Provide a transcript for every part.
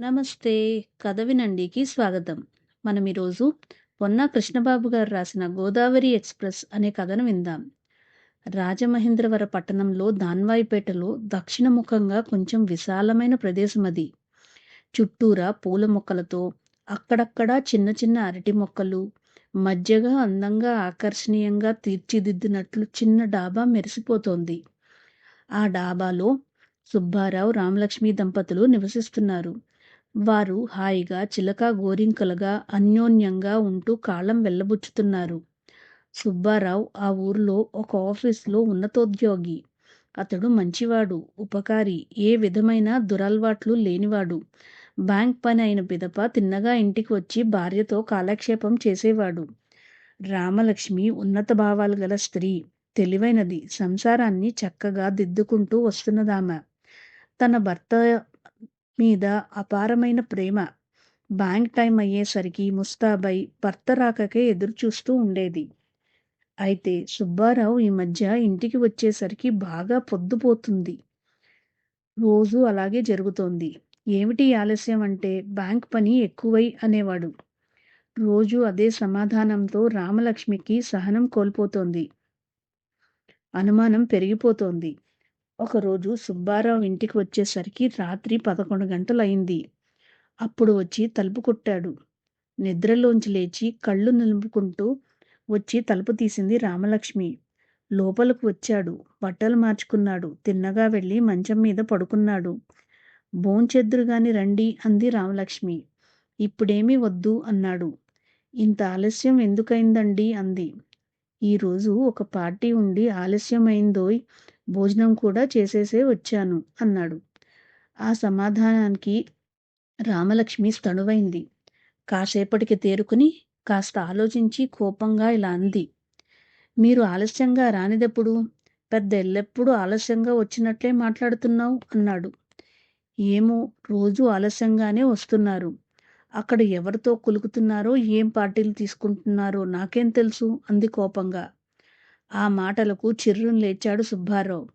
నమస్తే. కథ వినండికి స్వాగతం. మనం ఈరోజు పొన్నా కృష్ణబాబు గారు రాసిన గోదావరి ఎక్స్ప్రెస్ అనే కథను విందాం. రాజమహేంద్రవర పట్టణంలో దాన్వాయిపేటలో దక్షిణముఖంగా కొంచెం విశాలమైన ప్రదేశం అది. చుట్టూరా పూల మొక్కలతో అక్కడక్కడా చిన్న చిన్న అరటి మొక్కలు మధ్యగా అందంగా ఆకర్షణీయంగా తీర్చిదిద్దినట్లు చిన్న డాబా మెరిసిపోతోంది. ఆ డాబాలో సుబ్బారావు రామలక్ష్మి దంపతులు నివసిస్తున్నారు. వారు హాయిగా చిలక గోరింకలుగా అన్యోన్యంగా ఉంటూ కాలం వెళ్ళబుచ్చుతున్నారు. సుబ్బారావు ఆ ఊర్లో ఒక ఆఫీస్లో ఉన్నతోద్యోగి. అతడు మంచివాడు ఉపకారి ఏ విధమైన దురలవాట్లు లేనివాడు. బ్యాంక్ పని అయిన పిదప తిన్నగా ఇంటికి వచ్చి భార్యతో కాలక్షేపం చేసేవాడు. రామలక్ష్మి ఉన్నత భావాలు గల స్త్రీ. తెలివైనది. సంసారాన్ని చక్కగా దిద్దుకుంటూ వస్తున్నదామె. తన భర్త మీద అపారమైన ప్రేమ. బ్యాంక్ టైం అయ్యేసరికి ముస్తాబై భర్త రాకకే ఎదురుచూస్తూ ఉండేది. అయితే సుబ్బారావు ఈ మధ్య ఇంటికి వచ్చేసరికి బాగా పొద్దుపోతుంది. రోజు అలాగే జరుగుతోంది. ఏమిటి ఆలస్యం అంటే బ్యాంక్ పని ఎక్కువై అనేవాడు. రోజు అదే సమాధానంతో రామలక్ష్మికి సహనం కోల్పోతోంది. అనుమానం పెరిగిపోతోంది. ఒకరోజు సుబ్బారావు ఇంటికి వచ్చేసరికి రాత్రి పదకొండు గంటలయింది. అప్పుడు వచ్చి తలుపు కొట్టాడు. నిద్రలోంచి లేచి కళ్ళు నిలుపుకుంటూ వచ్చి తలుపు తీసింది రామలక్ష్మి. లోపలకు వచ్చాడు. బట్టలు మార్చుకున్నాడు. తిన్నగా వెళ్ళి మంచం మీద పడుకున్నాడు. భోంచెద్దురుగాని రండి అంది రామలక్ష్మి. ఇప్పుడేమీ వద్దు అన్నాడు. ఇంత ఆలస్యం ఎందుకైందండి అంది. ఈరోజు ఒక పార్టీ ఉండి ఆలస్యమైందోయ్ భోజనం కూడా చేసేసే వచ్చాను అన్నాడు. ఆ సమాధానానికి రామలక్ష్మి స్తణువైంది కాసేపటికి తేరుకుని కాస్త ఆలోచించి కోపంగా ఇలా అంది. మీరు ఆలస్యంగా రానిదెప్పుడు? పెద్ద ఎల్లెప్పుడు ఆలస్యంగా వచ్చినట్లే మాట్లాడుతున్నావు అన్నాడు. ఏమో రోజు ఆలస్యంగానే వస్తున్నారు. అక్కడ ఎవరితో కులుకుతున్నారో ఏం పార్టీలు తీసుకుంటున్నారో నాకేం తెలుసు అంది కోపంగా. ఆ మాటలకు చిర్రును లేచాడు సుబ్బారావు.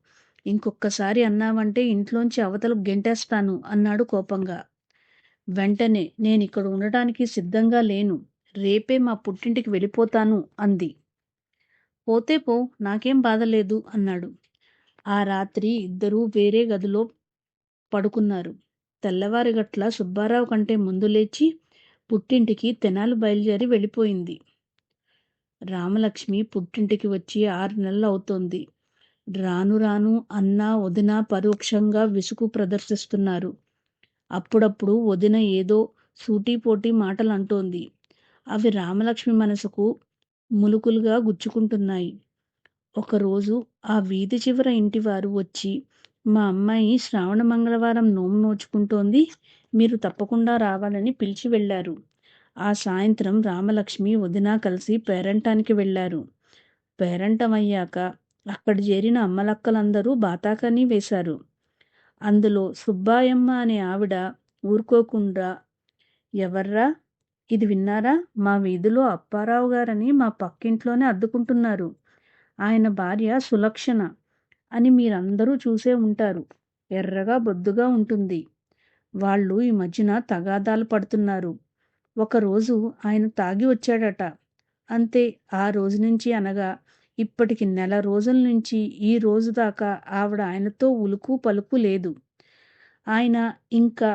ఇంకొక్కసారి అన్నావంటే ఇంట్లోంచి అవతలకు గెంటేస్తాను అన్నాడు కోపంగా. వెంటనే నేను ఇక్కడ ఉండటానికి సిద్ధంగా లేను. రేపే మా పుట్టింటికి వెళ్ళిపోతాను అంది. పోతే పో నాకేం బాధలేదు అన్నాడు. ఆ రాత్రి ఇద్దరూ వేరే గదిలో పడుకున్నారు. తెల్లవారి గట్ల సుబ్బారావు కంటే ముందు లేచి పుట్టింటికి తెనాలు బయలుదేరి వెళ్ళిపోయింది. రామలక్ష్మి పుట్టింటికి వచ్చి ఆరు నెలలు అవుతోంది. రాను రాను అన్న వదిన పరోక్షంగా విసుగు ప్రదర్శిస్తున్నారు. అప్పుడప్పుడు వదిన ఏదో సూటీపోటీ మాటలు అంటోంది అవి రామలక్ష్మి మనసుకు ములుకులుగా గుచ్చుకుంటున్నాయి. ఒకరోజు ఆ వీధి చివర ఇంటివారు వచ్చి మా అమ్మాయి శ్రావణ మంగళవారం నోము నోచుకుంటోంది మీరు తప్పకుండా రావాలని పిలిచి వెళ్ళారు. ఆ సాయంత్రం రామలక్ష్మి వదిన కలిసి పేరంటానికి వెళ్ళారు. పేరంటం అయ్యాక అక్కడ చేరిన అమ్మలక్కలందరూ బాతాకని వేశారు. అందులో సుబ్బాయమ్మ అనే ఆవిడ ఊరుకోకుండా ఎవర్రా? ఇది విన్నారా? మా వీధిలో అప్పారావు గారని మా పక్కింట్లోనే అద్దుకుంటున్నారు. ఆయన భార్య సులక్షణ అని మీరందరూ చూసే ఉంటారు. ఎర్రగా బొద్దుగా ఉంటుంది. వాళ్ళు ఈ మధ్యన తగాదాలు పడుతున్నారు. ఒకరోజు ఆయన తాగి వచ్చాడట. అంతే ఆ రోజు నుంచి అనగా ఇప్పటికి నెల రోజుల నుంచి ఈ రోజు దాకా ఆవిడ ఆయనతో ఉలుకు పలుకు లేదు. ఆయన ఇంకా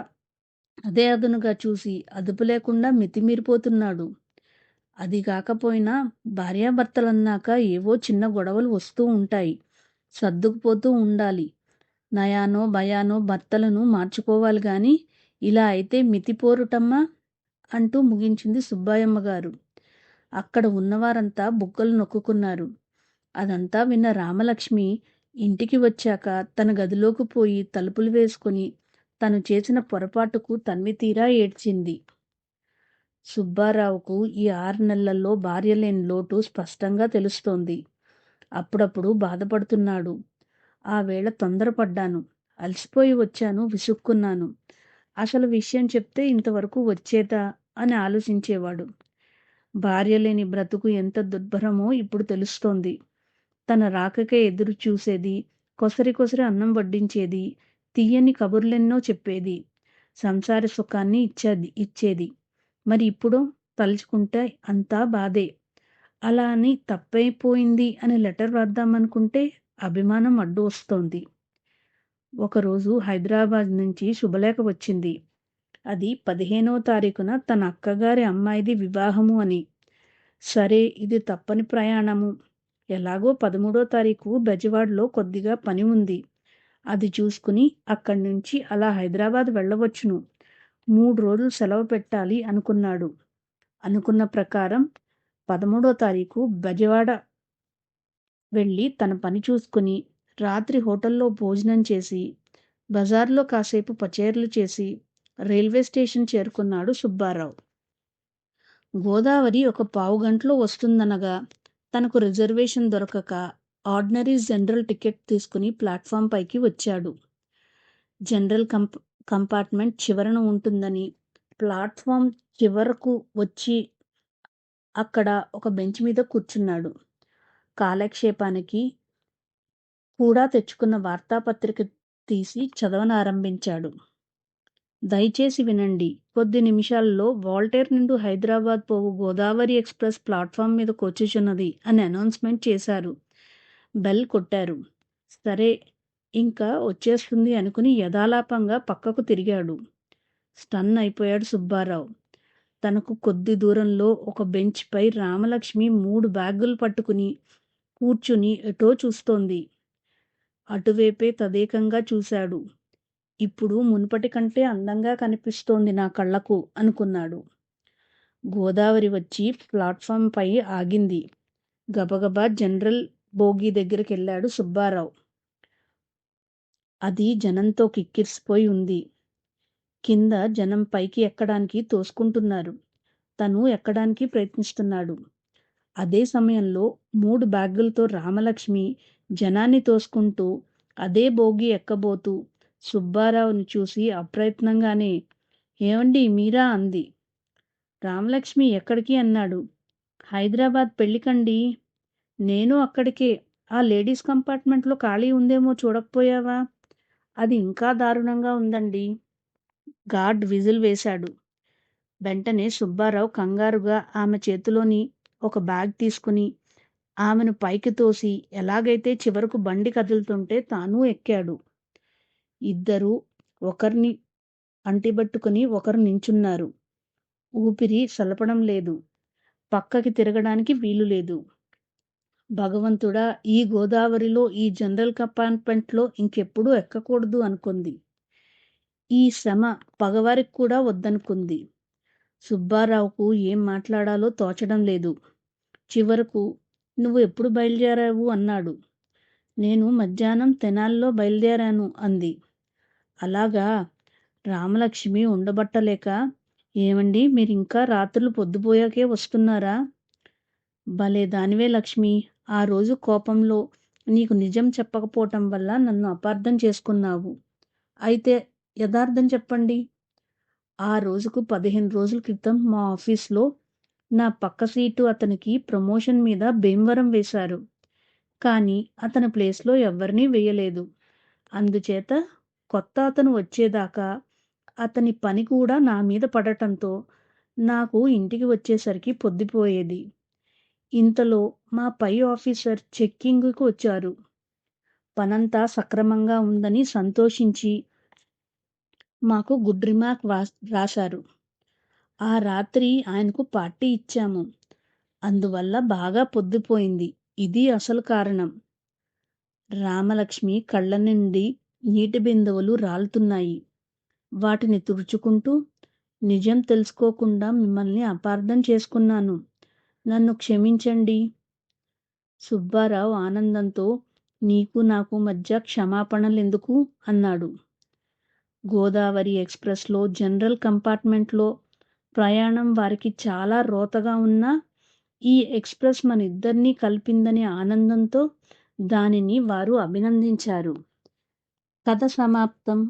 అదే అదునుగా చూసి అదుపు లేకుండా మితిమీరిపోతున్నాడు. అది కాకపోయినా భార్యాభర్తలన్నాక ఏవో చిన్న గొడవలు వస్తూ ఉంటాయి. సర్దుకుపోతూ ఉండాలి. నయానో భయానో భర్తలను మార్చుకోవాలి కానీ ఇలా అయితే మితిపోరుటమ్మా? అంటూ ముగించింది సుబ్బాయమ్మ గారు. అక్కడ ఉన్నవారంతా బుగ్గలు నొక్కుకున్నారు. అదంతా విన్న రామలక్ష్మి ఇంటికి వచ్చాక తన గదిలోకి పోయి తలుపులు వేసుకుని తను చేసిన పొరపాటుకు తన్వితీరా ఏడ్చింది. సుబ్బారావుకు ఈ ఆరు నెలల్లో భార్య లేని లోటు స్పష్టంగా తెలుస్తోంది. అప్పుడప్పుడు బాధపడుతున్నాడు. ఆ వేళ తొందరపడ్డాను. అలసిపోయి వచ్చాను విసుక్కున్నాను. అసలు విషయం చెప్తే ఇంతవరకు వచ్చేదా అని ఆలోచించేవాడు. భార్య లేని బ్రతుకు ఎంత దుర్భరమో ఇప్పుడు తెలుస్తోంది. తన రాకకే ఎదురు చూసేది కొసరి కొసరి అన్నం వడ్డించేది తీయని కబుర్లెన్నో చెప్పేది సంసార సుఖాన్ని ఇచ్చేది ఇచ్చేది. మరి ఇప్పుడు తలుచుకుంటే అంతా బాధే. అలా అని తప్పైపోయింది అని లెటర్ రాద్దామనుకుంటే అభిమానం అడ్డు వస్తోంది. ఒకరోజు హైదరాబాద్ నుంచి శుభలేఖ వచ్చింది. అది పదిహేనో తారీఖున తన అక్కగారి అమ్మాయిది వివాహము అని. సరే ఇది తప్పని ప్రయాణము. ఎలాగో పదమూడో తారీఖు బెజవాడలో కొద్దిగా పని ఉంది. అది చూసుకుని అక్కడి నుంచి అలా హైదరాబాద్ వెళ్ళవచ్చును. మూడు రోజులు సెలవు పెట్టాలి అనుకున్నాడు. అనుకున్న ప్రకారం పదమూడో తారీఖు బెజవాడ వెళ్ళి తన పని చూసుకుని రాత్రి హోటల్లో భోజనం చేసి బజార్లో కాసేపు పచేర్లు చేసి రైల్వే స్టేషన్ చేరుకున్నాడు సుబ్బారావు. గోదావరి ఒక పావు గంటలో వస్తుందనగా తనకు రిజర్వేషన్ దొరకక ఆర్డినరీ జనరల్ టికెట్ తీసుకుని ప్లాట్ఫామ్ పైకి వచ్చాడు. జనరల్ కంప్ కంపార్ట్మెంట్ చివరన ఉంటుందని ప్లాట్ఫామ్ చివరకు వచ్చి అక్కడ ఒక బెంచ్ మీద కూర్చున్నాడు. కాలక్షేపానికి కూడా తెచ్చుకున్న వార్తాపత్రిక తీసి చదవనారంభించాడు. దయచేసి వినండి. కొద్ది నిమిషాల్లో వాల్టేర్ నుండి హైదరాబాద్ పోవు గోదావరి ఎక్స్ప్రెస్ ప్లాట్ఫామ్ మీద కూర్చుచున్నది అని అనౌన్స్మెంట్ చేశారు. బెల్ కొట్టారు. సరే ఇంకా వచ్చేస్తుంది అనుకుని యథాలాపంగా పక్కకు తిరిగాడు. స్టన్ అయిపోయాడు సుబ్బారావు. తనకు కొద్ది దూరంలో ఒక బెంచ్పై రామలక్ష్మి మూడు బ్యాగులు పట్టుకుని కూర్చుని ఎటో చూస్తోంది. అటువైపే తదేకంగా చూశాడు. ఇప్పుడు మునుపటి కంటే అందంగా కనిపిస్తోంది నా కళ్ళకు అనుకున్నాడు. గోదావరి వచ్చి ప్లాట్ఫామ్ పై ఆగింది. గబగబా జనరల్ బోగి దగ్గరికి వెళ్ళాడు సుబ్బారావు. అది జనంతో కిక్కిరిసిపోయి ఉంది. కింద జనం పైకి ఎక్కడానికి తోసుకుంటున్నారు. తను ఎక్కడానికి ప్రయత్నిస్తున్నాడు. అదే సమయంలో మూడు బ్యాగులతో రామలక్ష్మి జనాన్ని తోసుకుంటూ అదే బోగి ఎక్కబోతూ సుబ్బారావుని చూసి అప్రయత్నంగానే ఏమండి మీరా? అంది. రామలక్ష్మి ఎక్కడికి? అన్నాడు. హైదరాబాద్ పెళ్ళికండి. నేను అక్కడికే. ఆ లేడీస్ కంపార్ట్మెంట్లో ఖాళీ ఉందేమో చూడకపోయావా? అది ఇంకా దారుణంగా ఉందండి. గార్డ్ విజిల్ వేశాడు. వెంటనే సుబ్బారావు కంగారుగా ఆమె చేతిలోని ఒక బ్యాగ్ తీసుకుని ఆమెను పైకి తోసి ఎలాగైతే చివరకు బండి కదులుతుంటే తాను ఎక్కాడు. ఇద్దరు ఒకరిని అంటిబట్టుకుని ఒకరు నించున్నారు. ఊపిరి సలపడం లేదు. పక్కకి తిరగడానికి వీలు లేదు. భగవంతుడా ఈ గోదావరిలో ఈ జనరల్ కంపార్ట్మెంట్లో ఇంకెప్పుడూ ఎక్కకూడదు అనుకుంది. ఈ శ్రమ పగవారికి కూడా వద్దనుకుంది. సుబ్బారావుకు ఏం మాట్లాడాలో తోచడం లేదు. చివరకు నువ్వు ఎప్పుడు బయలుదేరావు? అన్నాడు. నేను మధ్యాహ్నం తెనాల్లో బయలుదేరాను అంది. అలాగా? రామలక్ష్మి ఉండబట్టలేక ఏమండి మీరు ఇంకా రాత్రులు పొద్దుపోయాకే వస్తున్నారా? భలే దానివే లక్ష్మి. ఆ రోజు కోపంలో నీకు నిజం చెప్పకపోవటం వల్ల నన్ను అపార్థం చేసుకున్నావు. అయితే యథార్థం చెప్పండి. ఆ రోజుకు పదిహేను రోజుల క్రితం మా ఆఫీస్లో నా పక్క సీటు అతనికి ప్రమోషన్ మీద భీమవరం వేశారు. కానీ అతని ప్లేస్లో ఎవరినీ వేయలేదు. అందుచేత కొత్త అతను వచ్చేదాకా అతని పని కూడా నా మీద పడటంతో నాకు ఇంటికి వచ్చేసరికి పొద్దుపోయేది. ఇంతలో మా పై ఆఫీసర్ చెక్కింగ్కు వచ్చారు. పనంతా సక్రమంగా ఉందని సంతోషించి మాకు గుడ్ రిమార్క్ రాశారు. ఆ రాత్రి ఆయనకు పార్టీ ఇచ్చాము. అందువల్ల బాగా పొద్దుపోయింది. ఇది అసలు కారణం. రామలక్ష్మి కళ్ళ నుండి నీటి బిందువులు రాలుతున్నాయి. వాటిని తుడుచుకుంటూ నిజం తెలుసుకోకుండా మిమ్మల్ని అపార్థం చేసుకున్నాను. నన్ను క్షమించండి. సుబ్బారావు ఆనందంతో నీకు నాకు మధ్య క్షమాపణలెందుకు? అన్నాడు. గోదావరి ఎక్స్ప్రెస్లో జనరల్ కంపార్ట్మెంట్లో ప్రయాణం వారికి చాలా రోతగా ఉన్నా ఈ ఎక్స్ప్రెస్ మన ఇద్దరినీ కలిపిందనే ఆనందంతో దానిని వారు అభినందించారు. కథ సమాప్తం.